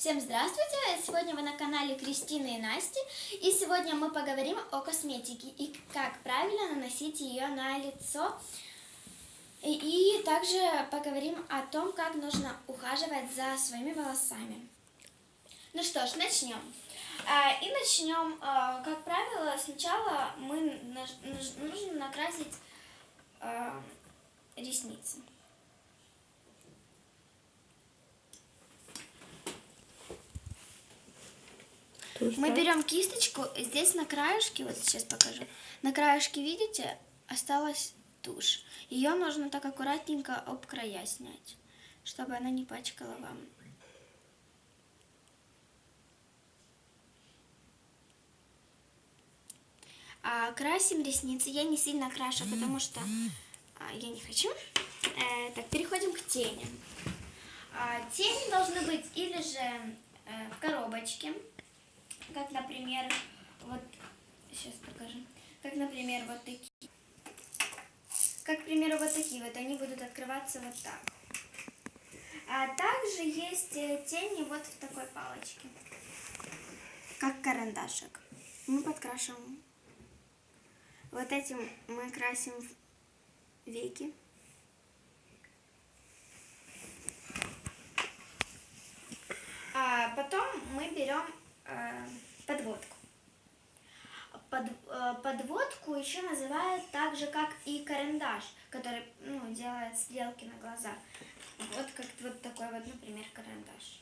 Всем здравствуйте! Сегодня вы на канале Кристины и Насти. И сегодня мы поговорим о косметике и как правильно наносить ее на лицо. И, также поговорим о том, как нужно ухаживать за своими волосами. Ну что ж, начнем. А, И начнем, а, как правило, сначала мы нужно накрасить а, ресницы. Мы берем кисточку, здесь на краешке, вот сейчас покажу, на краешке, видите, осталась тушь. Ее нужно так аккуратненько об края снять, чтобы она не пачкала вам. А, красим ресницы. Я не сильно крашу, потому что а, я не хочу. Э, так, переходим к тени. А, тени должны быть или же э, в коробочке, как, например, вот, сейчас покажу, как, например, вот такие. Как, к примеру, вот такие вот, они будут открываться вот так. А также есть э, тени вот в такой палочке, как карандашик. Мы подкрашиваем. Вот этим мы красим веки. А потом мы берем подводку. Под- э, подводку еще называют так же, как и карандаш, который ну, делает стрелки на глазах. Вот как вот такой вот, например, карандаш.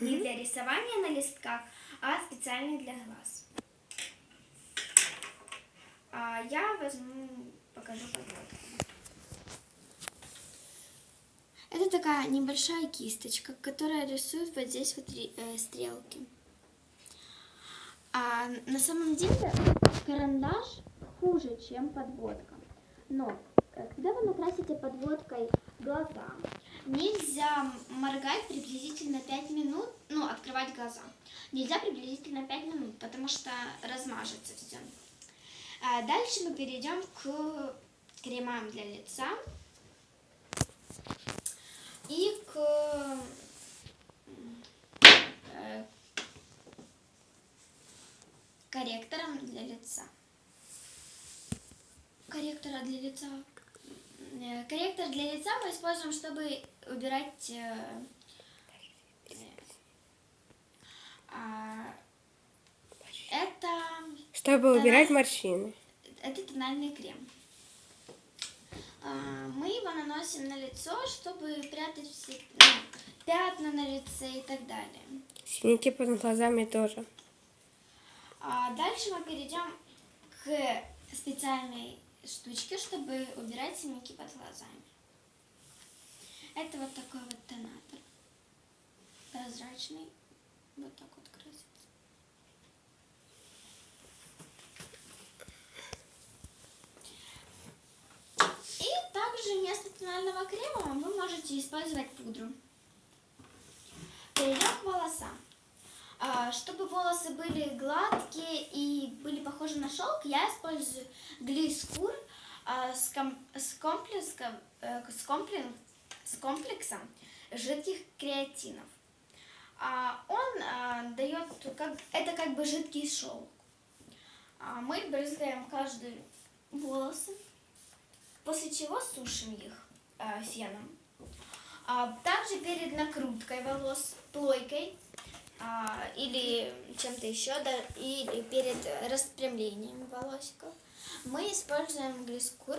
Не для рисования на листках, а специальный для глаз. А я возьму, покажу подводку. Это такая небольшая кисточка, которая рисует вот здесь вот э, стрелки. А на самом деле карандаш хуже, чем подводка. Но э, когда вы накрасите подводкой глаза, нельзя моргать приблизительно 5 минут, ну, открывать глаза. Нельзя приблизительно 5 минут, потому что размажется все. А дальше мы перейдем к кремам для лица и к э, корректорам для лица. Корректора для лица. Э, Корректор для лица мы используем, чтобы убирать э, э, а, это Чтобы убирать морщины. это тональный крем. А, Мы его наносим на лицо, чтобы прятать все ну, пятна на лице и так далее. Синяки под глазами тоже. А дальше мы перейдем к специальной штучке, чтобы убирать синяки под глазами. Это вот такой вот тонатор. Прозрачный. Вот так вот красится. И также вместо тонального крема вы можете использовать пудру. Перейдем к волосам. А, Чтобы волосы были гладкие и были похожи на шелк, я использую глискур а, с, ком- э, комплексом жидких креатинов. А, Он дает, это как бы жидкий шелк. Мы брызгаем каждый волосы, после чего сушим их э, феном. Также перед накруткой волос плойкой а, или чем-то еще, да, или перед распрямлением волосиков мы используем глискур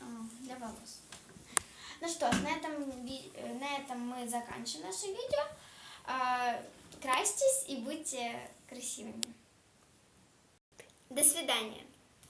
а, для волос. Ну что на этом, на этом мы заканчиваем наше видео. А, Красьтесь и будьте красивыми. До свидания.